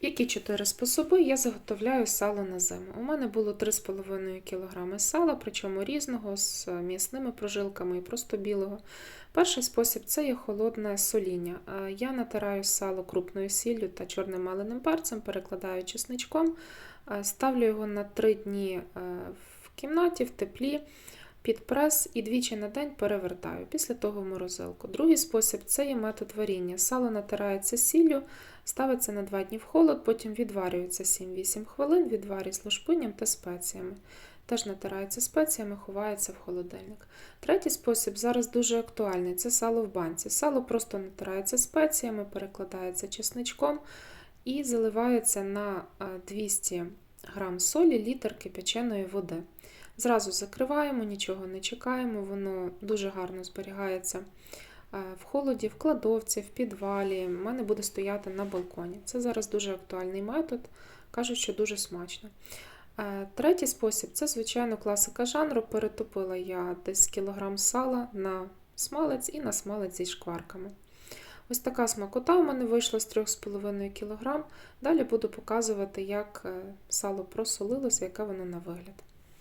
Які чотири способи я заготовляю сало на зиму? У мене було 3,5 кг сала, причому різного, з м'ясними прожилками і просто білого. Перший спосіб це є холодне соління. Е, Я натираю сало крупною сіллю та чорним маленим перцем, перекладаю чесничком, е, ставлю його на 3 дні е, в кімнаті, в теплі. Під прес і двічі на день перевертаю, після того морозилку. Другий спосіб це є метод варіння. Сало натирається сіллю, ставиться на 2 дні в холод, потім відварюється 7-8 хвилин, відварює з лушпинням та спеціями. Теж натирається спеціями, ховається в холодильник. Третій спосіб зараз дуже актуальний це сало в банці. Сало просто натирається спеціями, перекладається чесничком і заливається на е, 200 г солі літр кипяченої води. Зразу закриваємо, нічого не чекаємо, воно дуже гарно зберігається е, в холоді, в кладовці, в підвалі. У мене буде стояти на балконі. Це зараз дуже актуальний метод, кажуть, що дуже смачно. Е, Третій спосіб це, звичайно, класика жанру. Перетопила я десь кілограм сала на смалець і на смалець зі шкварками. Ось така смакота у мене вийшла з 3,5 кг. Далі буду показувати, як е, сало просолилося, яке воно на вигляд.